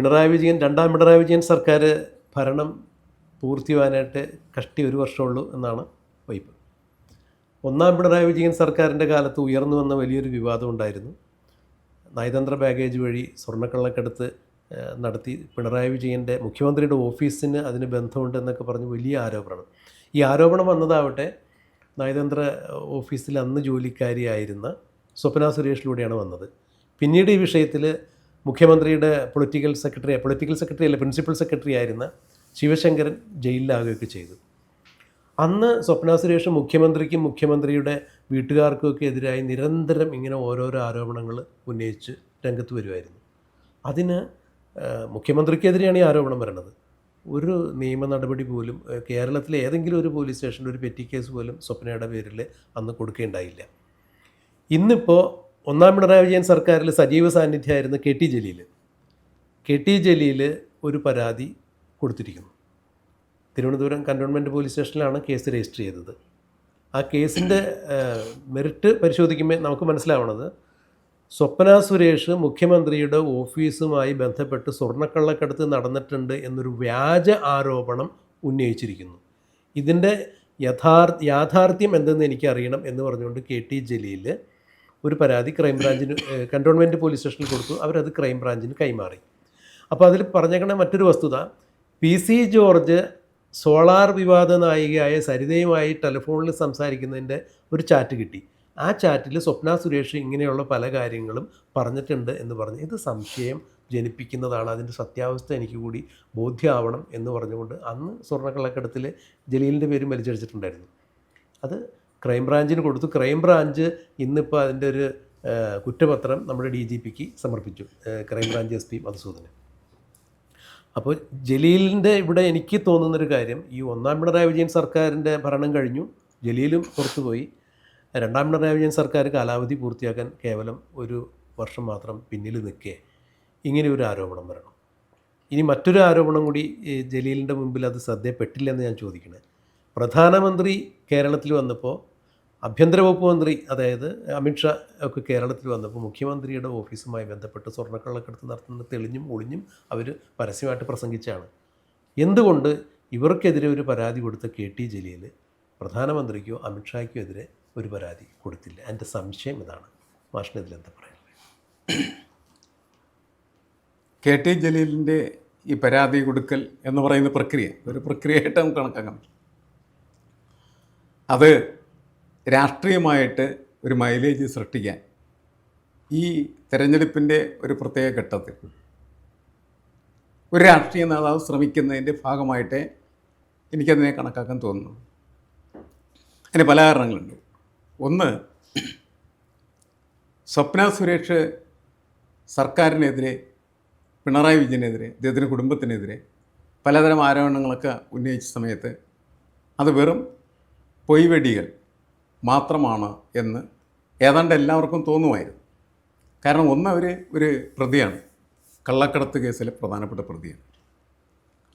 പിണറായി വിജയൻ രണ്ടാം പിണറായി വിജയൻ സർക്കാർ ഭരണം പൂർത്തിയാവാനായിട്ട് കഷ്ടി ഒരു വർഷമുള്ളൂ എന്നാണ് വൈപ്പ്. ഒന്നാം പിണറായി വിജയൻ സർക്കാരിന്റെ കാലത്ത് ഉയർന്നു വന്ന വലിയൊരു വിവാദം ഉണ്ടായിരുന്നു. നയതന്ത്ര പാക്കേജ് വഴി സ്വർണക്കള്ളക്കടത്ത് നടത്തി പിണറായി വിജയന്റെ മുഖ്യമന്ത്രിയുടെ ഓഫീസിന് അതിന് ബന്ധമുണ്ട് എന്നൊക്കെ പറഞ്ഞ് വലിയ ആരോപണം. ഈ ആരോപണം വന്നതാവട്ടെ നയതന്ത്ര ഓഫീസിൽ അന്ന് ജോലിക്കാരിയായിരുന്ന സ്വപ്ന സുരേഷിലൂടെയാണ് വന്നത്. പിന്നീട് ഈ വിഷയത്തിൽ മുഖ്യമന്ത്രിയുടെ പൊളിറ്റിക്കൽ സെക്രട്ടറി പൊളിറ്റിക്കൽ സെക്രട്ടറി അല്ല പ്രിൻസിപ്പൽ സെക്രട്ടറി ആയിരുന്ന ശിവശങ്കരൻ ജയിലിലാകുകയൊക്കെ ചെയ്തു. അന്ന് സ്വപ്ന സുരേഷ് മുഖ്യമന്ത്രിക്കും മുഖ്യമന്ത്രിയുടെ വീട്ടുകാർക്കുമൊക്കെ എതിരായി നിരന്തരം ഇങ്ങനെ ഓരോരോ ആരോപണങ്ങൾ ഉന്നയിച്ച് രംഗത്ത് വരുമായിരുന്നു. അതിന് മുഖ്യമന്ത്രിക്കെതിരെയാണ് ഈ ആരോപണം വരുന്നത് ഒരു നിയമ നടപടി പോലും കേരളത്തിലെ ഏതെങ്കിലും ഒരു പോലീസ് സ്റ്റേഷനിൽ ഒരു പെറ്റി കേസ് പോലും സ്വപ്നയുടെ പേരിൽ അന്ന് കൊടുക്കേണ്ടായില്ല. ഇന്നിപ്പോൾ ഒന്നാം പിണറായി വിജയൻ സർക്കാരിൽ സജീവ സാന്നിധ്യമായിരുന്ന K T Jaleel. K T Jaleel ഒരു പരാതി കൊടുത്തിരിക്കുന്നു. തിരുവനന്തപുരം കന്റോൺമെന്റ് പോലീസ് സ്റ്റേഷനിലാണ് കേസ് രജിസ്റ്റർ ചെയ്തത്. ആ കേസിന്റെ മെറിറ്റ് പരിശോധിക്കുമ്പോൾ നമുക്ക് മനസ്സിലാവണത് സ്വപ്ന സുരേഷ് മുഖ്യമന്ത്രിയുടെ ഓഫീസുമായി ബന്ധപ്പെട്ട് സ്വർണക്കള്ളക്കടത്ത് നടന്നിട്ടുണ്ട് എന്നൊരു വ്യാജ ആരോപണം ഉന്നയിച്ചിരിക്കുന്നു. ഇതിന്റെ യഥാർ യാഥാർത്ഥ്യം എന്തെന്ന് എനിക്കറിയണം എന്ന് പറഞ്ഞുകൊണ്ട് കെ ടി ജലീൽ ഒരു പരാതി ക്രൈംബ്രാഞ്ചിന് കന്റോൺമെന്റ് പോലീസ് സ്റ്റേഷനിൽ കൊടുത്തു. അവരത് ക്രൈംബ്രാഞ്ചിന് കൈമാറി. അപ്പോൾ അതിൽ പറഞ്ഞേക്കണ മറ്റൊരു വസ്തുത പി സി ജോർജ് സോളാർ വിവാദ നായികയായ സരിതയുമായി ടെലിഫോണിൽ സംസാരിക്കുന്നതിന്റെ ഒരു ചാറ്റ് കിട്ടി. ആ ചാറ്റിൽ സ്വപ്ന സുരേഷ് ഇങ്ങനെയുള്ള പല കാര്യങ്ങളും പറഞ്ഞിട്ടുണ്ട് എന്ന് പറഞ്ഞ്. ഇത് സംശയം ജനിപ്പിക്കുന്നതാണ്. അതിന്റെ സത്യാവസ്ഥ എനിക്ക് കൂടി ബോധ്യമാവണം എന്ന് പറഞ്ഞുകൊണ്ട് അന്ന് സ്വർണക്കള്ളക്കടത്തിൽ ജലീലിന്റെ പേരും വലിച്ചടിച്ചിട്ടുണ്ടായിരുന്നു അത് ക്രൈംബ്രാഞ്ചിന് കൊടുത്തു. ക്രൈംബ്രാഞ്ച് ഇന്നിപ്പോൾ അതിന്റെ ഒരു കുറ്റപത്രം നമ്മുടെ ഡി ജി പിക്ക് സമർപ്പിച്ചു. ക്രൈംബ്രാഞ്ച് എസ് പി മധുസൂദന്. അപ്പോൾ ജലീലിന്റെ ഇവിടെ എനിക്ക് തോന്നുന്നൊരു കാര്യം ഈ ഒന്നാം പിണറായി വിജയൻ സർക്കാരിന്റെ ഭരണം കഴിഞ്ഞു ജലീലും പുറത്തുപോയി. രണ്ടാം പിണറായി വിജയൻ സർക്കാർ കാലാവധി പൂർത്തിയാക്കാൻ കേവലം ഒരു വർഷം മാത്രം പിന്നിൽ നിൽക്കേ. ഇങ്ങനെ ഒരു ആരോപണം വരണം. ഇനി മറ്റൊരു ആരോപണം കൂടി ജലീലിന്റെ മുമ്പിൽ അത് ശ്രദ്ധയപ്പെട്ടില്ലെന്ന് ഞാൻ ചോദിക്കണേ. പ്രധാനമന്ത്രി കേരളത്തിൽ വന്നപ്പോൾ ആഭ്യന്തര വകുപ്പ് മന്ത്രി അതായത് അമിത്ഷാ ഒക്കെ കേരളത്തിൽ വന്നപ്പോൾ മുഖ്യമന്ത്രിയുടെ ഓഫീസുമായി ബന്ധപ്പെട്ട് സ്വർണക്കള്ളക്കടത്ത് നടത്തുന്ന തെളിഞ്ഞും ഒളിഞ്ഞും അവർ പരസ്യമായിട്ട് പ്രസംഗിച്ചാണ് എന്തുകൊണ്ട് ഇവർക്കെതിരെ ഒരു പരാതി കൊടുത്ത കെ ടി ജലീൽ പ്രധാനമന്ത്രിക്കോ അമിത്ഷായ്ക്കോ എതിരെ ഒരു പരാതി കൊടുത്തില്ല? എന്റെ സംശയം ഇതാണ്. മാഷിന് ഇതിൽ എന്താ പറയുന്നത് കെ ടി ജലീലിന്റെ ഈ പരാതി കൊടുക്കൽ എന്ന് പറയുന്ന പ്രക്രിയ ഒരു പ്രക്രിയയായിട്ട് നമുക്ക് കണക്കാക്കാം. അത് രാഷ്ട്രീയമായിട്ട് ഒരു മൈലേജ് സൃഷ്ടിക്കാൻ ഈ തെരഞ്ഞെടുപ്പിന്റെ ഒരു പ്രത്യേക ഘട്ടത്തിൽ ഒരു രാഷ്ട്രീയ നേതാവ് ശ്രമിക്കുന്നതിന്റെ ഭാഗമായിട്ടേ എനിക്കതിനെ കണക്കാക്കാൻ തോന്നുന്നു. അതിന് പല കാരണങ്ങളുണ്ട്. ഒന്ന് സ്വപ്ന സുരേഷ് സർക്കാരിനെതിരെ പിണറായി വിജയനെതിരെ അദ്ദേഹത്തിന്റെ കുടുംബത്തിനെതിരെ പലതരം ആരോപണങ്ങളൊക്കെ ഉന്നയിച്ച സമയത്ത് അത് വെറും പൊയ്വെടികൾ മാത്രമാണ് എന്ന് ഏതാണ്ട് എല്ലാവർക്കും തോന്നുമായിരുന്നു. കാരണം ഒന്ന് അവർ ഒരു പ്രതിയാണ്. കള്ളക്കടത്ത് കേസിലെ പ്രധാനപ്പെട്ട പ്രതിയാണ്.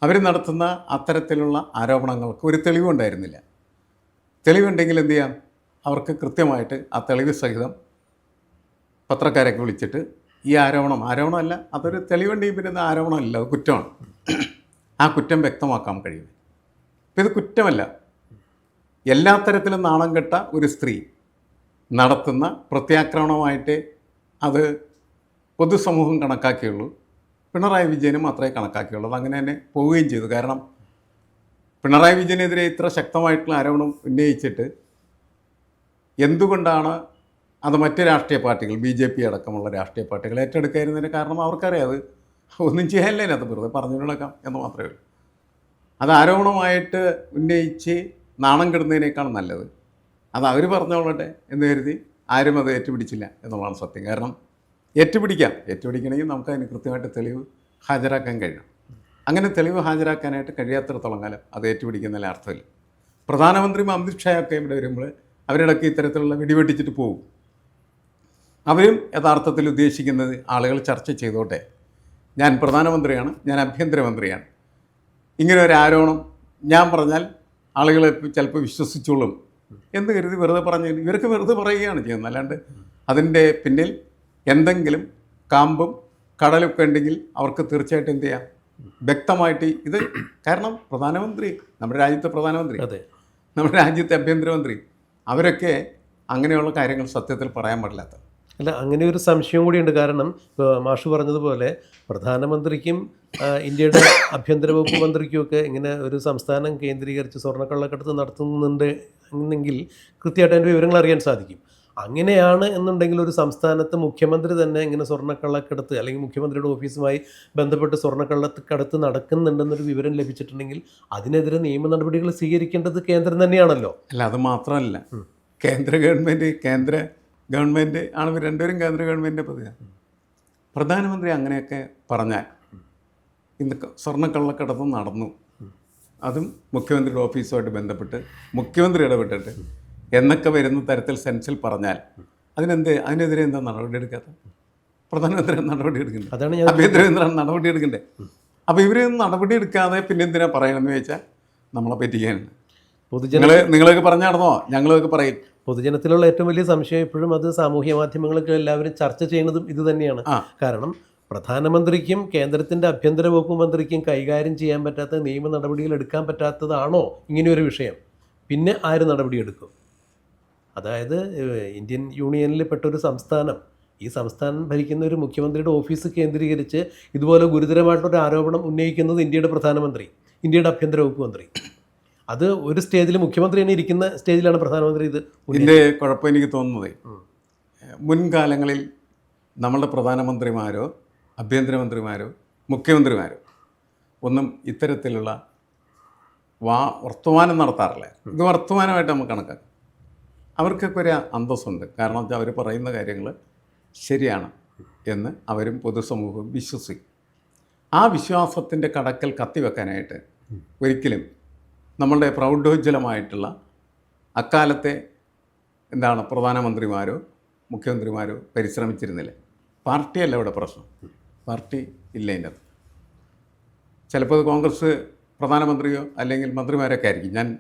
അവർ നടത്തുന്ന അത്തരത്തിലുള്ള ആരോപണങ്ങൾക്ക് ഒരു തെളിവുണ്ടായിരുന്നില്ല. തെളിവുണ്ടെങ്കിൽ എന്ത് ചെയ്യാം? അവർക്ക് കൃത്യമായിട്ട് ആ തെളിവ് സഹിതം പത്രക്കാരൊക്കെ വിളിച്ചിട്ട് ഈ ആരോപണം ആരോപണമല്ല അതൊരു തെളിവുണ്ടെങ്കിൽ പിന്നെ ആരോപണമല്ല അത് കുറ്റമാണ്. ആ കുറ്റം വ്യക്തമാക്കാൻ കഴിയും ഇത് കുറ്റമല്ല. എല്ലാ തരത്തിലും നാണം കെട്ട ഒരു സ്ത്രീ നടത്തുന്ന പ്രത്യാക്രമണമായിട്ടേ അത് പൊതുസമൂഹം കണക്കാക്കിയുള്ളൂ. പിണറായി വിജയനും മാത്രമേ കണക്കാക്കിയുള്ളൂ. അത് അങ്ങനെ തന്നെ പോവുകയും ചെയ്തു. കാരണം പിണറായി വിജയനെതിരെ ഇത്ര ശക്തമായിട്ടുള്ള ആരോപണം ഉന്നയിച്ചിട്ട് എന്തുകൊണ്ടാണ് അത് മറ്റ് രാഷ്ട്രീയ പാർട്ടികൾ ബി ജെ പി അടക്കമുള്ള രാഷ്ട്രീയ പാർട്ടികൾ ഏറ്റെടുക്കാതിരുന്നതിന് കാരണം അവർക്കറിയാം അത് ഒന്നും ചെയ്യാനില്ല അതിനകത്ത് വെറുതെ പറഞ്ഞു നടക്കാം എന്ന് മാത്രമേ ഉള്ളൂ. അത് ആരോപണമായിട്ട് ഉന്നയിച്ച് നാണം കെടുന്നതിനേക്കാൾ നല്ലത്. അത് അവർ പറഞ്ഞോളട്ടെ എന്ന് കരുതി ആരും അത് ഏറ്റുപിടിച്ചില്ല എന്നുള്ളതാണ് സത്യം. കാരണം ഏറ്റുപിടിക്കാം. ഏറ്റുപിടിക്കണമെങ്കിൽ നമുക്ക് അതിന് കൃത്യമായിട്ട് തെളിവ് ഹാജരാക്കാൻ കഴിയണം. അങ്ങനെ തെളിവ് ഹാജരാക്കാനായിട്ട് കഴിയാത്തിടത്തോളം കാലം അത് ഏറ്റുപിടിക്കുന്നതിൽ അർത്ഥമില്ല. പ്രധാനമന്ത്രിയും അമിത് ഷായൊക്കെ ഇവിടെ വരുമ്പോൾ അവരിടയ്ക്ക് ഇത്തരത്തിലുള്ള വെടിവെട്ടിച്ചിട്ട് പോകും. അവരും യഥാർത്ഥത്തിൽ ഉദ്ദേശിക്കുന്നത് ആളുകൾ ചർച്ച ചെയ്തോട്ടെ. ഞാൻ പ്രധാനമന്ത്രിയാണ് ഞാൻ ആഭ്യന്തരമന്ത്രിയാണ്. ഇങ്ങനെ ഒരു ആരോപണം ഞാൻ പറഞ്ഞാൽ ആളുകൾ ചിലപ്പോൾ വിശ്വസിച്ചോളും എന്ന് കരുതി വെറുതെ പറഞ്ഞു ഇവരൊക്കെ വെറുതെ പറയുകയാണ് ചെയ്യുന്നത്. അല്ലാണ്ട് അതിന്റെ പിന്നിൽ എന്തെങ്കിലും കാമ്പും കടലൊക്കെ ഉണ്ടെങ്കിൽ അവർക്ക് തീർച്ചയായിട്ടും എന്ത് ചെയ്യാം? വ്യക്തമായിട്ട് ഇത് കാരണം പ്രധാനമന്ത്രി നമ്മുടെ രാജ്യത്തെ പ്രധാനമന്ത്രി അതെ. നമ്മുടെ രാജ്യത്തെ ആഭ്യന്തരമന്ത്രി അവരൊക്കെ അങ്ങനെയുള്ള കാര്യങ്ങൾ സത്യത്തിൽ പറയാൻ പാടില്ലാത്ത അല്ല അങ്ങനെ ഒരു സംശയം കൂടിയുണ്ട് കാരണം ഇപ്പോൾ മാഷ് പറഞ്ഞതുപോലെ പ്രധാനമന്ത്രിക്കും ഇന്ത്യയുടെ ആഭ്യന്തര വകുപ്പ് മന്ത്രിക്കുമൊക്കെ ഇങ്ങനെ ഒരു സംസ്ഥാനം കേന്ദ്രീകരിച്ച് സ്വർണക്കള്ളക്കടത്ത് നടത്തുന്നുണ്ട് എന്നെങ്കിൽ കൃത്യമായിട്ട് അതിന്റെ വിവരങ്ങൾ അറിയാൻ സാധിക്കും. അങ്ങനെയാണ് എന്നുണ്ടെങ്കിൽ ഒരു സംസ്ഥാനത്ത് മുഖ്യമന്ത്രി തന്നെ ഇങ്ങനെ സ്വർണക്കള്ളക്കടത്ത് അല്ലെങ്കിൽ മുഖ്യമന്ത്രിയുടെ ഓഫീസുമായി ബന്ധപ്പെട്ട് സ്വർണക്കള്ളക്കടത്ത് നടക്കുന്നുണ്ടെന്നൊരു വിവരം ലഭിച്ചിട്ടുണ്ടെങ്കിൽ അതിനെതിരെ നിയമ നടപടികൾ സ്വീകരിക്കേണ്ടത് കേന്ദ്രം തന്നെയാണല്ലോ. അല്ല അത് മാത്രമല്ല. കേന്ദ്ര ഗവൺമെന്റ് കേന്ദ്ര ഗവൺമെന്റ് ആണ് രണ്ടുപേരും കേന്ദ്ര ഗവൺമെന്റിന്റെ പ്രതിയാണ് പ്രധാനമന്ത്രി അങ്ങനെയൊക്കെ പറഞ്ഞാൽ ഇന്ന് സ്വർണക്കള്ളക്കടത്ത് നടന്നു. അതും മുഖ്യമന്ത്രിയുടെ ഓഫീസുമായിട്ട് ബന്ധപ്പെട്ട് മുഖ്യമന്ത്രി ഇടപെട്ടിട്ട് എന്നൊക്കെ വരുന്ന തരത്തിൽ സെൻസിൽ പറഞ്ഞാൽ അതിനെന്ത് അതിനെതിരെ എന്താ നടപടി എടുക്കാത്ത പ്രധാനമന്ത്രി നടപടി എടുക്കണ്ടേ അതാണ് ഞാൻ ആഭ്യന്തരമന്ത്രി നടപടി എടുക്കണ്ടേ അപ്പോൾ ഇവരൊന്നും നടപടി എടുക്കാതെ പിന്നെ എന്തിനാ പറയണമെന്ന് ചോദിച്ചാൽ നമ്മളെ പറ്റിക്കാനാണ് പൊതുജന നിങ്ങൾ നിങ്ങളൊക്കെ പറഞ്ഞു നടന്നോ? ഞങ്ങളൊക്കെ പറയും. പൊതുജനത്തിലുള്ള ഏറ്റവും വലിയ സംശയം ഇപ്പോഴും അത് സാമൂഹ്യ മാധ്യമങ്ങളൊക്കെ എല്ലാവരും ചർച്ച ചെയ്യുന്നതും ഇത് തന്നെയാണ്. കാരണം പ്രധാനമന്ത്രിക്കും കേന്ദ്രത്തിന്റെ ആഭ്യന്തര വകുപ്പ് മന്ത്രിക്കും കൈകാര്യം ചെയ്യാൻ പറ്റാത്ത നിയമ നടപടികൾ എടുക്കാൻ പറ്റാത്തതാണോ ഇങ്ങനെയൊരു വിഷയം. പിന്നെ ആര് നടപടിയെടുക്കും? അതായത് ഇന്ത്യൻ യൂണിയനിൽ പെട്ടൊരു സംസ്ഥാനം. ഈ സംസ്ഥാനം ഭരിക്കുന്ന ഒരു മുഖ്യമന്ത്രിയുടെ ഓഫീസ് കേന്ദ്രീകരിച്ച് ഇതുപോലെ ഗുരുതരമായിട്ടൊരു ആരോപണം ഉന്നയിക്കുന്നത് ഇന്ത്യയുടെ പ്രധാനമന്ത്രി ഇന്ത്യയുടെ ആഭ്യന്തര വകുപ്പ് മന്ത്രി. അത് ഒരു സ്റ്റേജിൽ മുഖ്യമന്ത്രി തന്നെ ഇരിക്കുന്ന സ്റ്റേജിലാണ് പ്രധാനമന്ത്രി ഇത്. ഇതിന്റെ കുഴപ്പം എനിക്ക് തോന്നുന്നത്. മുൻകാലങ്ങളിൽ നമ്മളുടെ പ്രധാനമന്ത്രിമാരോ ആഭ്യന്തരമന്ത്രിമാരോ മുഖ്യമന്ത്രിമാരോ ഒന്നും ഇത്തരത്തിലുള്ള വാ വർത്തമാനം നടത്താറില്ല. ഇത് വർത്തമാനമായിട്ട് നമുക്ക് കണക്കാക്കാം. അവർക്കൊക്കെ ഒരു അന്തസ്സുണ്ട്. കാരണം വെച്ചാൽ അവർ പറയുന്ന കാര്യങ്ങൾ ശരിയാണ് എന്ന് അവരും പൊതുസമൂഹവും വിശ്വസിക്കും. ആ വിശ്വാസത്തിന്റെ കടക്കൽ കത്തിവെക്കാനായിട്ട് ഒരിക്കലും നമ്മളുടെ പ്രൗഢോജ്വലമായിട്ടുള്ള അക്കാലത്തെ എന്താണ് പ്രധാനമന്ത്രിമാരോ മുഖ്യമന്ത്രിമാരോ പരിശ്രമിച്ചിരുന്നില്ല? പാർട്ടിയല്ല ഇവിടെ പ്രശ്നം. പാർട്ടി ഇല്ല ഇതിന്റെ അത് ചിലപ്പോൾ അത് കോൺഗ്രസ് പ്രധാനമന്ത്രിയോ അല്ലെങ്കിൽ മന്ത്രിമാരൊക്കെ ആയിരിക്കും. ഞാൻ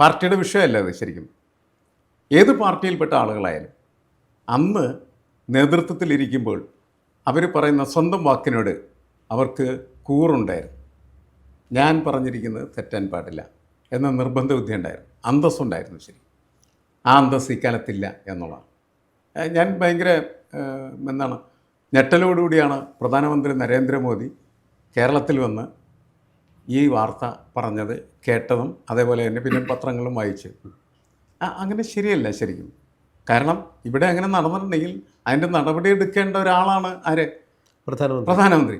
പാർട്ടിയുടെ വിഷയമല്ല അത് ശരിക്കും. ഏത് പാർട്ടിയിൽപ്പെട്ട ആളുകളായാലും അന്ന് നേതൃത്വത്തിലിരിക്കുമ്പോൾ അവർ പറയുന്ന സ്വന്തം വാക്കിനോട് അവർക്ക് കൂറുണ്ടായിരുന്നു. ഞാൻ പറഞ്ഞിരിക്കുന്നത് തെറ്റാൻ പാടില്ല. എന്ന നിർബന്ധ ബുദ്ധി ഉണ്ടായിരുന്നു. അന്തസ്സുണ്ടായിരുന്നു ശരി. ആ അന്തസ് ഇക്കാലത്തില്ല എന്നുള്ളതാണ്. ഞാൻ ഭയങ്കര എന്താണ് ഞെട്ടലോടുകൂടിയാണ് പ്രധാനമന്ത്രി നരേന്ദ്രമോദി കേരളത്തിൽ വന്ന് ഈ വാർത്ത പറഞ്ഞത് കേട്ടതും അതേപോലെ തന്നെ പിന്നെ പത്രങ്ങളും വായിച്ചു. അങ്ങനെ ശരിയല്ല ശരിക്കും. കാരണം ഇവിടെ അങ്ങനെ നടന്നിട്ടുണ്ടെങ്കിൽ അതിന്റെ നടപടി എടുക്കേണ്ട ഒരാളാണ് ആര്? പ്രധാനമന്ത്രി. പ്രധാനമന്ത്രി.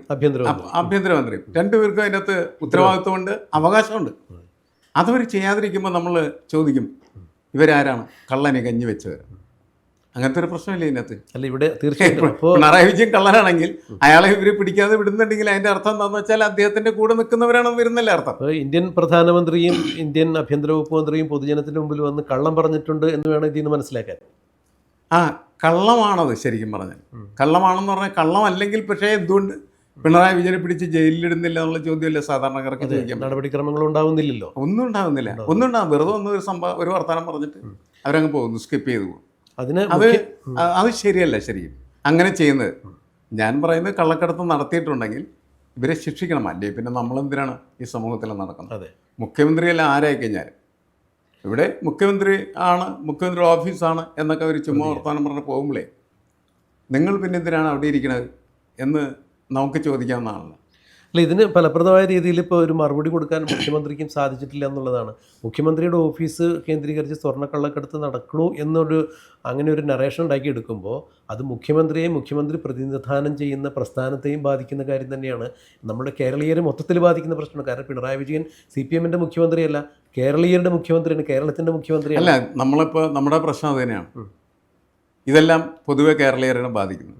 ആഭ്യന്തരമന്ത്രി രണ്ടുപേർക്കും അതിനകത്ത് ഉത്തരവാദിത്വമുണ്ട് അവകാശമുണ്ട്. അതവർ ചെയ്യാതിരിക്കുമ്പോൾ നമ്മൾ ചോദിക്കും ഇവരാരാണ് കള്ളനെ കഞ്ഞി വെച്ചവർ അങ്ങനത്തെ ഒരു പ്രശ്നമില്ല ഇതിനകത്ത്? അല്ല ഇവിടെ തീർച്ചയായിട്ടും. പിണറായി വിജയൻ കള്ളനാണെങ്കിൽ അയാളെ ഇവർ പിടിക്കാതെ വിടുന്നുണ്ടെങ്കിൽ അതിന്റെ അർത്ഥം എന്താണെന്ന് വെച്ചാൽ അദ്ദേഹത്തിന്റെ കൂടെ നിൽക്കുന്നവരാണെന്ന് വരുന്നല്ലേ അർത്ഥം. അപ്പോൾ ഇന്ത്യൻ പ്രധാനമന്ത്രിയും ഇന്ത്യൻ ആഭ്യന്തര വകുപ്പ് മന്ത്രിയും പൊതുജനത്തിന്റെ മുമ്പിൽ വന്ന് കള്ളം പറഞ്ഞിട്ടുണ്ട് എന്ന് വേണം ഇതിൽ നിന്ന് മനസ്സിലാക്കാൻ. ആ കള്ളമാണത് ശരിക്കും പറഞ്ഞാൽ. കള്ളമാണെന്ന് പറഞ്ഞാൽ കള്ളമല്ലെങ്കിൽ പക്ഷേ എന്തുകൊണ്ട് പിണറായി വിജയനെ പിടിച്ച് ജയിലിലിടുന്നില്ല എന്നുള്ള ചോദ്യമല്ലേ സാധാരണക്കാർക്ക് ചോദിക്കാം. നടപടിക്രമങ്ങൾ ഉണ്ടാവുന്നില്ലല്ലോ. ഒന്നും ഉണ്ടാവുന്നില്ല. ഒന്നും ഉണ്ടാവും. വെറുതെ ഒന്ന് ഒരു സംഭവം ഒരു വർത്തമാനം പറഞ്ഞിട്ട് അവരങ്ങ് പോകുന്നു സ്കിപ്പ് ചെയ്തു പോകും അതിന് അത് അത് ശരിയല്ല ശരിക്കും. അങ്ങനെ ചെയ്യുന്നത്. ഞാൻ പറയുന്നത് കള്ളക്കടത്ത് നടത്തിയിട്ടുണ്ടെങ്കിൽ ഇവരെ ശിക്ഷിക്കണം. അല്ലേ? പിന്നെ നമ്മളെന്തിനാണ് ഈ സമൂഹത്തിൽ നടക്കുന്നത്? അതെ. മുഖ്യമന്ത്രിയല്ല ആരായി കഴിഞ്ഞാൽ? ഇവിടെ മുഖ്യമന്ത്രി ആണ് മുഖ്യമന്ത്രി ഓഫീസാണ് എന്നൊക്കെ ഒരു ചുമ്മാ വർത്തമാനം പറഞ്ഞ് പോകുമ്പോഴേ നിങ്ങൾ പിന്നെന്തിനാണ് അവിടെ ഇരിക്കുന്നത് എന്ന് നമുക്ക് ചോദിക്കാവുന്നതാണല്ലോ അല്ല ഇതിന് ഫലപ്രദമായ രീതിയിൽ ഇപ്പോൾ ഒരു മറുപടി കൊടുക്കാൻ മുഖ്യമന്ത്രിക്കും സാധിച്ചിട്ടില്ല എന്നുള്ളതാണ്. മുഖ്യമന്ത്രിയുടെ ഓഫീസ് കേന്ദ്രീകരിച്ച് സ്വർണക്കള്ളക്കടത്ത് നടക്കണു എന്നൊരു അങ്ങനെ ഒരു നറേഷൻ ഉണ്ടാക്കി എടുക്കുമ്പോൾ അത് മുഖ്യമന്ത്രിയെയും മുഖ്യമന്ത്രി പ്രതിനിധാനം ചെയ്യുന്ന പ്രസ്ഥാനത്തെയും ബാധിക്കുന്ന കാര്യം തന്നെയാണ്. നമ്മുടെ കേരളീയരെ മൊത്തത്തിൽ ബാധിക്കുന്ന പ്രശ്നമാണ്. കാരണം പിണറായി വിജയൻ സി പി എമ്മിന്റെ മുഖ്യമന്ത്രിയല്ല കേരളീയരുടെ മുഖ്യമന്ത്രിയാണ് കേരളത്തിന്റെ മുഖ്യമന്ത്രിയല്ല അല്ല നമ്മളിപ്പോൾ നമ്മുടെ പ്രശ്നം അത് തന്നെയാണ്. ഇതെല്ലാം പൊതുവെ കേരളീയരെ ബാധിക്കുന്നു.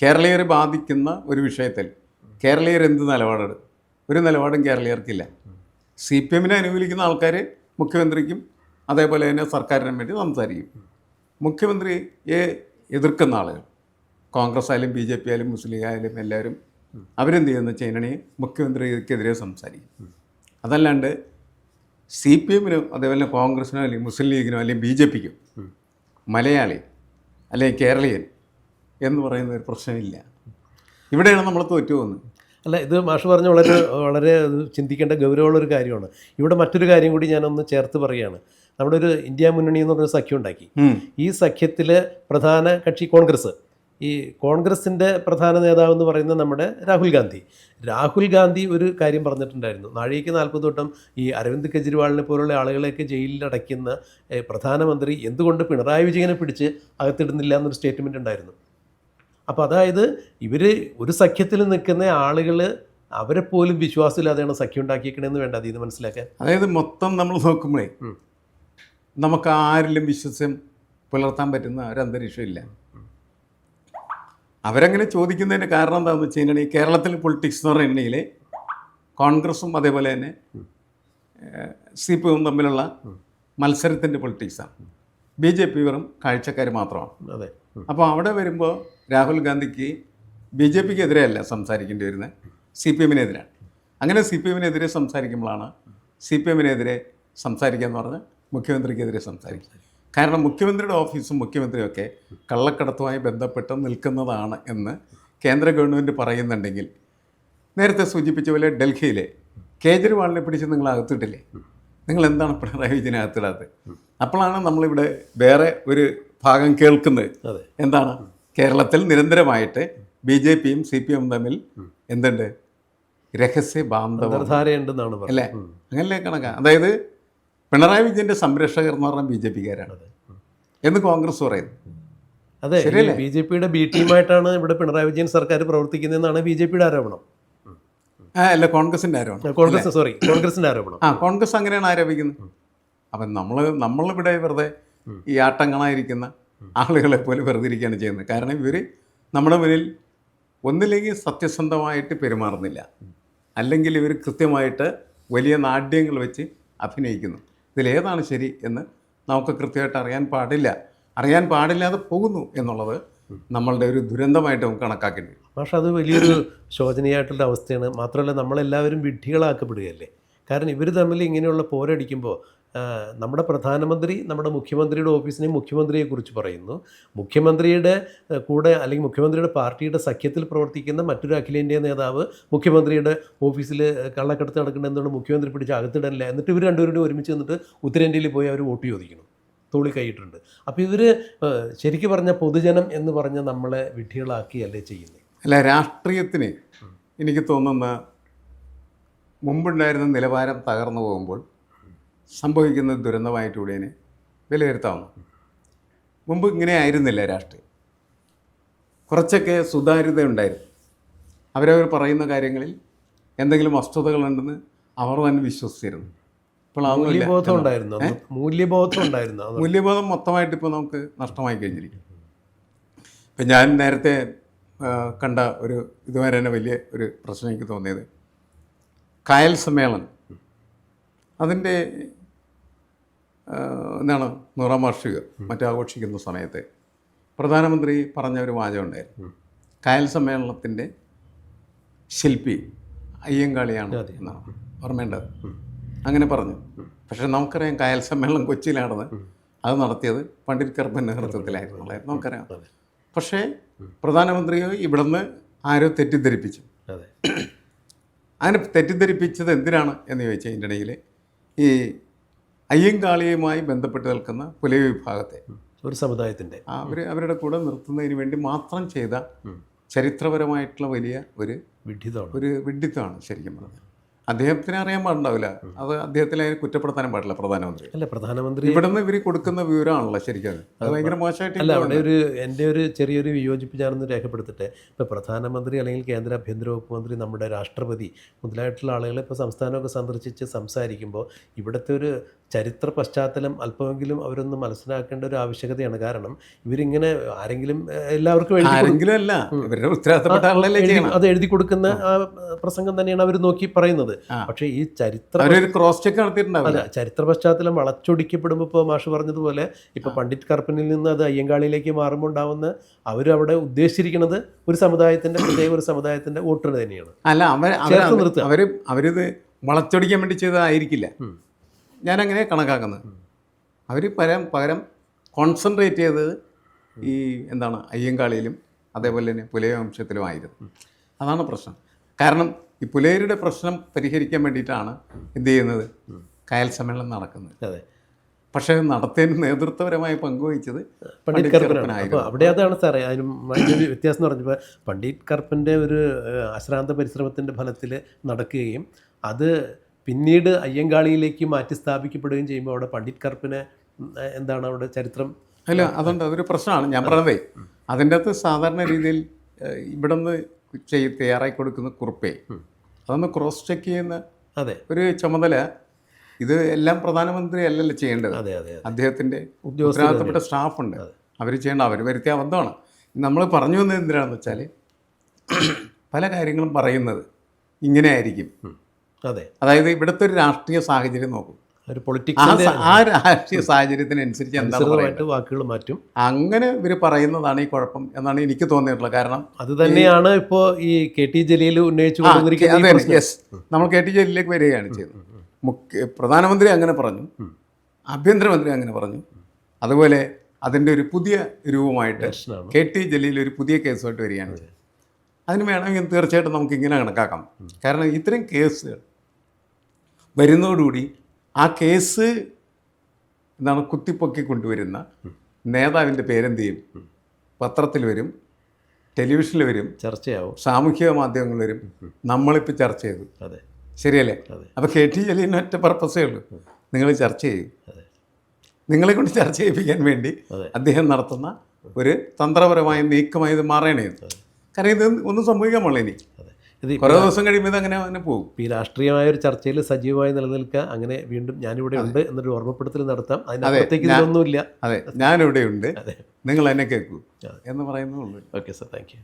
കേരളീയരെ ബാധിക്കുന്ന ഒരു വിഷയത്തിൽ കേരളീയർ എന്ത് നിലപാടെടുക്കും ഒരു നിലപാടും കേരളീയർക്കില്ല. സി പി എമ്മിനെ അനുകൂലിക്കുന്ന ആൾക്കാർ മുഖ്യമന്ത്രിക്കും അതേപോലെ തന്നെ സർക്കാരിനും വേണ്ടി സംസാരിക്കും. മുഖ്യമന്ത്രിയെ എതിർക്കുന്ന ആളുകൾ കോൺഗ്രസ് ആയാലും ബി ജെ പി ആയാലും മുസ്ലിം ആയാലും എല്ലാവരും അവരെന്ത് ചെയ്യുന്ന? ചൈനണി മുഖ്യമന്ത്രിക്കെതിരെ സംസാരിക്കും. അതല്ലാണ്ട് സി പി എമ്മിനും അതേപോലെ കോൺഗ്രസിനോ അല്ലെങ്കിൽ മുസ്ലിം ലീഗിനോ അല്ലെങ്കിൽ ബി ജെ പിക്കും മലയാളി അല്ലെങ്കിൽ കേരളീയൻ എന്ന് പറയുന്ന ഒരു പ്രശ്നമില്ല. ഇവിടെയാണ് നമ്മൾ തോറ്റു പോകുന്നത്. അല്ല ഇത് മാഷ് പറഞ്ഞ വളരെ വളരെ ചിന്തിക്കേണ്ട ഗൗരവമുള്ള ഒരു കാര്യമാണ്. ഇവിടെ മറ്റൊരു കാര്യം കൂടി ഞാനൊന്ന് ചേർത്ത് പറയുകയാണ്. നമ്മുടെ ഒരു ഇന്ത്യ മുന്നണി എന്ന് പറഞ്ഞ സഖ്യം ഉണ്ടാക്കി. ഈ സഖ്യത്തിൽ പ്രധാന കക്ഷി കോൺഗ്രസ്. ഈ കോൺഗ്രസിന്റെ പ്രധാന നേതാവ് എന്ന് പറയുന്നത് നമ്മുടെ രാഹുൽ ഗാന്ധി. രാഹുൽ ഗാന്ധി ഒരു കാര്യം പറഞ്ഞിട്ടുണ്ടായിരുന്നു. നാഴികയ്ക്ക് നാൽപ്പത് തൊട്ടം ഈ അരവിന്ദ് കെജ്രിവാളിനെ പോലുള്ള ആളുകളെയൊക്കെ ജയിലിൽ അടയ്ക്കുന്ന ഏ, പ്രധാനമന്ത്രി എന്തുകൊണ്ട് പിണറായി വിജയനെ പിടിച്ച് അകത്തിടുന്നില്ല എന്നൊരു സ്റ്റേറ്റ്മെന്റ് ഉണ്ടായിരുന്നു. അപ്പോൾ അതായത് ഇവർ ഒരു സഖ്യത്തിൽ നിൽക്കുന്ന ആളുകൾ അവരെ പോലും വിശ്വാസമില്ലാതെയാണ് സഖ്യം ഉണ്ടാക്കിയേക്കണമെന്ന് വേണ്ട അതിൽ നിന്ന് മനസ്സിലാക്കാൻ. അതായത് മൊത്തം നമ്മൾ നോക്കുമ്പോഴേ നമുക്ക് ആരിലും വിശ്വാസം പുലർത്താൻ പറ്റുന്ന ഒരു അന്തരീക്ഷം ഇല്ല അവരങ്ങനെ ചോദിക്കുന്നതിന്റെ കാരണം എന്താണെന്ന് വെച്ച് കഴിഞ്ഞാൽ കേരളത്തിൽ പൊളിറ്റിക്സ് എന്ന് പറയുകയാണെങ്കിൽ കോൺഗ്രസും അതേപോലെ തന്നെ സി പി എം തമ്മിലുള്ള മത്സരത്തിന്റെ പൊളിറ്റിക്സാണ് ബി ജെ പി വെറും കാഴ്ചക്കാർ മാത്രമാണ്. അതെ. അപ്പോൾ അവിടെ വരുമ്പോൾ രാഹുൽ ഗാന്ധിക്ക് ബി ജെ പിക്ക് എതിരെയല്ല സംസാരിക്കേണ്ടി വരുന്നത്. സി പി എമ്മിനെതിരാണ്. അങ്ങനെ സി പി എമ്മിനെതിരെ സംസാരിക്കുമ്പോഴാണ് സി പി എമ്മിനെതിരെ സംസാരിക്കുക എന്ന് പറഞ്ഞാൽ മുഖ്യമന്ത്രിക്കെതിരെ സംസാരിക്കുക. കാരണം മുഖ്യമന്ത്രിയുടെ ഓഫീസും മുഖ്യമന്ത്രിയും ഒക്കെ കള്ളക്കടത്തുമായി ബന്ധപ്പെട്ട് നിൽക്കുന്നതാണ് എന്ന് കേന്ദ്ര ഗവൺമെന്റ് പറയുന്നുണ്ടെങ്കിൽ നേരത്തെ സൂചിപ്പിച്ച പോലെ ഡൽഹിയിലെ കേജ്രിവാളിനെ പിടിച്ച് നിങ്ങൾ അകത്തിട്ടില്ലേ? നിങ്ങൾ എന്താണ് പിണറായി വിജയനെ അകത്തിടാത്തത്? അപ്പോഴാണ് നമ്മളിവിടെ വേറെ ഒരു ഭാഗം കേൾക്കുന്നത്. എന്താണ്? കേരളത്തിൽ നിരന്തരമായിട്ട് ബി ജെ പിയും സി പി എം തമ്മിൽ എന്തുണ്ട്? രഹസ്യ ബാന്ധവധാരയുണ്ടെന്നാണ് അല്ലേ. അങ്ങനല്ലേ കണക്കാണ് അതായത് പിണറായി വിജയന്റെ സംരക്ഷകർ എന്ന് പറഞ്ഞാൽ ബി ജെ പിക്കാരാണ് എന്ന് കോൺഗ്രസ് പറയുന്നു. അതെ? ബി ജെ പിയുടെ ബി ടീമായിട്ടാണ് ഇവിടെ പിണറായി വിജയൻ സർക്കാർ പ്രവർത്തിക്കുന്നതെന്നാണ് ബി ജെ പിയുടെ ആരോപണം. ആ അല്ല കോൺഗ്രസിന്റെ ആരോപണം. കോൺഗ്രസ് സോറി കോൺഗ്രസിന്റെ ആരോപണം. ആ കോൺഗ്രസ് അങ്ങനെയാണ് ആരോപിക്കുന്നത്. അപ്പം നമ്മൾ നമ്മളിവിടെ വെറുതെ ഈ ആട്ടങ്ങളായിരിക്കുന്ന ആളുകളെ പോലെ വെറുതെ ഇരിക്കുകയാണ് ചെയ്യുന്നത്. കാരണം ഇവർ നമ്മുടെ മുന്നിൽ ഒന്നില്ലെങ്കിൽ സത്യസന്ധമായിട്ട് പെരുമാറുന്നില്ല. അല്ലെങ്കിൽ ഇവർ കൃത്യമായിട്ട് വലിയ നാട്യങ്ങൾ വെച്ച് അഭിനയിക്കുന്നു. ഇതിലേതാണ് ശരി എന്ന് നമുക്ക് കൃത്യമായിട്ട് അറിയാൻ പാടില്ല. അറിയാൻ പാടില്ലാതെ പോകുന്നു എന്നുള്ളത് നമ്മളുടെ ഒരു ദുരന്തമായിട്ട് നമുക്ക് കണക്കാക്കേണ്ടി പക്ഷെ അത് വലിയൊരു ശോചനീയമായിട്ടുള്ള അവസ്ഥയാണ്. മാത്രമല്ല നമ്മളെല്ലാവരും വിഡ്ഢികളാക്കപ്പെടുകയല്ലേ? കാരണം ഇവർ തമ്മിൽ ഇങ്ങനെയുള്ള പോരടിക്കുമ്പോൾ നമ്മുടെ പ്രധാനമന്ത്രി നമ്മുടെ മുഖ്യമന്ത്രിയുടെ ഓഫീസിനെ മുഖ്യമന്ത്രിയെക്കുറിച്ച് പറയുന്നു. മുഖ്യമന്ത്രിയുടെ കൂടെ അല്ലെങ്കിൽ മുഖ്യമന്ത്രിയുടെ പാർട്ടിയുടെ സഖ്യത്തിൽ പ്രവർത്തിക്കുന്ന മറ്റൊരു അഖിലേന്ത്യാ നേതാവ് മുഖ്യമന്ത്രിയുടെ ഓഫീസിൽ കള്ളക്കടത്ത് എന്തുകൊണ്ട് മുഖ്യമന്ത്രി പിടിച്ച് അകത്തിടല്ല എന്നിട്ട് ഇവർ രണ്ടുപേരും ഒരുമിച്ച് നിന്നിട്ട് ഉത്തരേന്ത്യയിൽ പോയി അവർ വോട്ട് ചോദിക്കണം തോളി കൈയിട്ടുണ്ട് അപ്പോൾ ഇവർ ശരിക്കും പറഞ്ഞ പൊതുജനം എന്ന് പറഞ്ഞ നമ്മളെ വിഡ്ഢികളാക്കിയല്ലേ ചെയ്യുന്നത് അല്ല രാഷ്ട്രീയത്തിന് എനിക്ക് തോന്നുന്ന മുമ്പുണ്ടായിരുന്ന നിലവാരം തകർന്നു പോകുമ്പോൾ സംഭവിക്കുന്ന ദുരന്തമായിട്ട് കൂടിയതിനെ വിലയിരുത്താവുന്നു. മുമ്പ് ഇങ്ങനെ ആയിരുന്നില്ല രാഷ്ട്രീയം. കുറച്ചൊക്കെ സുതാര്യത ഉണ്ടായിരുന്നു അവരവർ പറയുന്ന കാര്യങ്ങളിൽ എന്തെങ്കിലും വസ്തുതകളുണ്ടെന്ന് അവർ തന്നെ വിശ്വസിച്ചിരുന്നു. ഇപ്പോൾ മൂല്യബോധം ഉണ്ടായിരുന്നു. മൂല്യബോധം ഉണ്ടായിരുന്നു. മൂല്യബോധം മൊത്തമായിട്ട് ഇപ്പോൾ നമുക്ക് നഷ്ടമായി കഴിഞ്ഞിരിക്കും. ഇപ്പം ഞാൻ നേരത്തെ കണ്ട ഒരു ഇതുവരെ തന്നെ വലിയ ഒരു പ്രശ്നം എനിക്ക് തോന്നിയത്. കായൽ സമ്മേളനം. അതിന്റെ എന്താണ് നൂറാം വാർഷികം മറ്റാഘോഷിക്കുന്ന സമയത്ത് പ്രധാനമന്ത്രി പറഞ്ഞ ഒരു വാചകമുണ്ടായിരുന്നു കായൽ സമ്മേളനത്തിന്റെ ശില്പി അയ്യങ്കാളിയാണ് എന്നാണ് ഓർമ്മേണ്ടത് അങ്ങനെ പറഞ്ഞു. പക്ഷേ നമുക്കറിയാം കായൽ സമ്മേളനം കൊച്ചിയിലാണെന്ന്. അത് നടത്തിയത് പണ്ഡിറ്റ് കർപ്പൻ നേതൃത്വത്തിലായിരുന്നു. നമുക്കറിയാം. പക്ഷേ പ്രധാനമന്ത്രിയോ ഇവിടുന്ന് ആരോ തെറ്റിദ്ധരിപ്പിച്ചു. അതെ. അങ്ങനെ തെറ്റിദ്ധരിപ്പിച്ചത് എന്തിനാണ് എന്ന് ചോദിച്ചാൽ ഇതിന്റെ ഇടയിൽ ഈ അയ്യങ്കാളിയുമായി ബന്ധപ്പെട്ട് നിൽക്കുന്ന പുലയ വിഭാഗത്തെ ഒരു സമുദായത്തിന്റെ. അവർ അവരുടെ കൂടെ നിർത്തുന്നതിന് വേണ്ടി മാത്രം ചെയ്ത ചരിത്രപരമായിട്ടുള്ള വലിയ ഒരു വിഡ്ഢിതമാണ് ഒരു വിഡ്ഢിത്തമാണ് ശരിക്കും പറഞ്ഞത് അദ്ദേഹത്തിന് അറിയാൻ പാടുണ്ടാവില്ല. അത് അദ്ദേഹത്തിനെ കുറ്റപ്പെടുത്താനും പാടില്ല പ്രധാനമന്ത്രി. അല്ല പ്രധാനമന്ത്രി ഇവിടുന്ന് ഇവർ കൊടുക്കുന്ന വിവരമാണല്ലോ ശരിക്കും. അത്. ഭയങ്കര മോശമായിട്ട് അല്ല അവിടെ ഒരു എന്റെ ഒരു ചെറിയൊരു വിയോജിപ്പ് ഞാനൊന്ന് രേഖപ്പെടുത്തട്ടെ. ഇപ്പോൾ പ്രധാനമന്ത്രി അല്ലെങ്കിൽ കേന്ദ്ര ആഭ്യന്തര വകുപ്പ് മന്ത്രി നമ്മുടെ രാഷ്ട്രപതി മുതലായിട്ടുള്ള ആളുകളെ ഇപ്പോൾ സംസ്ഥാനമൊക്കെ സന്ദർശിച്ച് സംസാരിക്കുമ്പോൾ ഇവിടുത്തെ ഒരു ചരിത്ര പശ്ചാത്തലം അല്പമെങ്കിലും അവരൊന്ന് മനസ്സിലാക്കേണ്ട ഒരു ആവശ്യകതയാണ്. കാരണം ഇവരിങ്ങനെ ആരെങ്കിലും എല്ലാവർക്കും ആരെങ്കിലും അല്ല ഇവരുടെ ഉത്തരവാദിത്തപ്പെട്ട ആളല്ലേ അത് എഴുതി കൊടുക്കുന്ന ആ. പ്രസംഗം തന്നെയാണ് അവർ നോക്കി പറയുന്നത്. പക്ഷേ ഈ ചരിത്ര ക്രോസ് ചെക്ക് നടത്തിയിട്ടുണ്ടാവില്ല. അല്ല ചരിത്ര പശ്ചാത്തലം വളച്ചൊടിക്കപ്പെടുമ്പോൾ ഇപ്പോൾ മാഷ് പറഞ്ഞതുപോലെ ഇപ്പോൾ പണ്ഡിറ്റ് കർപ്പനിൽ നിന്ന് അത് അയ്യങ്കാളിയിലേക്ക് മാറുമ്പോൾ ഉണ്ടാവുന്ന അവരവിടെ ഉദ്ദേശിച്ചിരിക്കുന്നത് ഒരു സമുദായത്തിന്റെ പ്രത്യേക ഒരു സമുദായത്തിന്റെ വോട്ടർ തന്നെയാണ്. അല്ല അവർ അവർ അവരിത് വളച്ചൊടിക്കാൻ വേണ്ടി ചെയ്തതായിരിക്കില്ല. അങ്ങനെ കണക്കാക്കുന്നത്. അവർ പരം പകരം കോൺസെൻട്രേറ്റ് ചെയ്തത് ഈ എന്താണ് അയ്യങ്കാളിയിലും അതേപോലെ തന്നെ പുലയ വംശത്തിലുമായിരുന്നു അതാണ് പ്രശ്നം. കാരണം ഈ പുലയരുടെ പ്രശ്നം പരിഹരിക്കാൻ വേണ്ടിയിട്ടാണ് എന്ത് ചെയ്യുന്നത്? കയൽ സമ്മേളനം നടക്കുന്നത്. അതെ. പക്ഷേ നടത്തിയതിന് നേതൃത്വപരമായി പങ്കുവഹിച്ചത് പണ്ഡിറ്റ് കറുപ്പനായിരുന്നു. അവിടെ അതാണ് സാറേ അതിനും വലിയൊരു വ്യത്യാസം എന്ന് പറഞ്ഞപ്പോൾ പണ്ഡിറ്റ് കറുപ്പന്റെ ഒരു അശ്രാന്ത പരിശ്രമത്തിന്റെ ഫലത്തിൽ നടക്കുകയും അത് പിന്നീട് അയ്യങ്കാളിയിലേക്ക് മാറ്റി സ്ഥാപിക്കപ്പെടുകയും ചെയ്യുമ്പോൾ അവിടെ പണ്ഡിറ്റ് കറുപ്പിനെ എന്താണ് അവിടെ ചരിത്രം? അല്ല അതുകൊണ്ട് അതൊരു പ്രശ്നമാണ്. ഞാൻ പറഞ്ഞതേ അതിന്റെ അകത്ത് സാധാരണ രീതിയിൽ ഇവിടെ നിന്ന് ചെയ്ത് തയ്യാറാക്കി കൊടുക്കുന്ന കുറിപ്പേ അതൊന്ന് ക്രോസ് ചെക്ക് ചെയ്യുന്ന അതെ. ഒരു ചുമതല ഇത് എല്ലാം പ്രധാനമന്ത്രി അല്ലല്ലോ ചെയ്യേണ്ടത്. അതെ അതെ അതെ. അദ്ദേഹത്തിന്റെ ഉത്തരവാദിത്തപ്പെട്ട സ്റ്റാഫുണ്ട്. അവർ ചെയ്യേണ്ട അവർ വരുത്തിയ അബദ്ധമാണ്. നമ്മൾ പറഞ്ഞു വന്നത് എന്തിനാണെന്ന് വെച്ചാൽ പല കാര്യങ്ങളും പറയുന്നത് ഇങ്ങനെ ആയിരിക്കും. അതെ. അതായത് ഇവിടുത്തെ ഒരു രാഷ്ട്രീയ സാഹചര്യം നോക്കും. ഒരു ആ പൊളിറ്റിക്സിന്റെ സ- ആ രാഷ്ട്രീയ സാഹചര്യത്തിനനുസരിച്ച് എന്താണ് വാക്കുകൾ മാറ്റും. അങ്ങനെ ഇവർ പറയുന്നതാണ് ഈ കുഴപ്പം എന്നാണ് എനിക്ക് തോന്നിയിട്ടുള്ളത്. കാരണം അത് തന്നെയാണ് ഇപ്പോൾ ഈ കെ ടി ജലീൽ ഉന്നയിച്ചു. നമ്മൾ കെ ടി ജലീലിലേക്ക് വരികയാണ് ചെയ്തത്. മുഖ്യ പ്രധാനമന്ത്രി അങ്ങനെ പറഞ്ഞു. ആഭ്യന്തരമന്ത്രി അങ്ങനെ പറഞ്ഞു. അതുപോലെ അതിന്റെ ഒരു പുതിയ രൂപമായിട്ട് കെ ടി ജലീൽ ഒരു പുതിയ കേസുമായിട്ട് വരികയാണ് അതിന് വേണമെങ്കിൽ തീർച്ചയായിട്ടും നമുക്ക് ഇങ്ങനെ കണക്കാക്കാം. കാരണം ഇത്രയും കേസുകൾ വരുന്നതോടുകൂടി ആ കേസ് എന്താണ് കുത്തിപ്പൊക്കി കൊണ്ടുവരുന്ന നേതാവിന്റെ പേരെന്ത് ചെയ്യും? പത്രത്തിൽ വരും ടെലിവിഷനിൽ വരും ചർച്ചയാവും. സാമൂഹിക മാധ്യമങ്ങളിൽ വരും. നമ്മളിപ്പോൾ ചർച്ച ചെയ്തു. അതെ. ശരിയല്ലേ? അപ്പോൾ കെ ടി ജലീലിന് ഒറ്റ പർപ്പസേ ഉള്ളൂ. നിങ്ങൾ ചർച്ച ചെയ്യും. നിങ്ങളെ കൊണ്ട് ചർച്ച ചെയ്യിപ്പിക്കാൻ വേണ്ടി. അദ്ദേഹം നടത്തുന്ന ഒരു തന്ത്രപരമായ നീക്കമായി ഇത് മാറണേ കാരണം ഇത് ഒന്നും സംഭവിക്കാൻ പാടില്ല ഇനി ഇത് കുറേ ദിവസം കഴിയുമ്പോൾ ഇത് അങ്ങനെ അങ്ങനെ പോകും. ഈ രാഷ്ട്രീയമായ ഒരു ചർച്ചയിൽ സജീവമായി നിലനിൽക്കുക അങ്ങനെ വീണ്ടും ഞാനിവിടെ ഉണ്ട് എന്നൊരു ഓർമ്മപ്പെടുത്തൽ നടത്താം. അതിനകത്തേക്ക് ഇതൊന്നുമില്ല. അതെ ഞാനിവിടെ ഉണ്ട്. നിങ്ങൾ എന്നെ കേൾക്കൂ എന്ന് പറയുന്നുള്ളൂ ഓക്കെ സാർ താങ്ക് യു.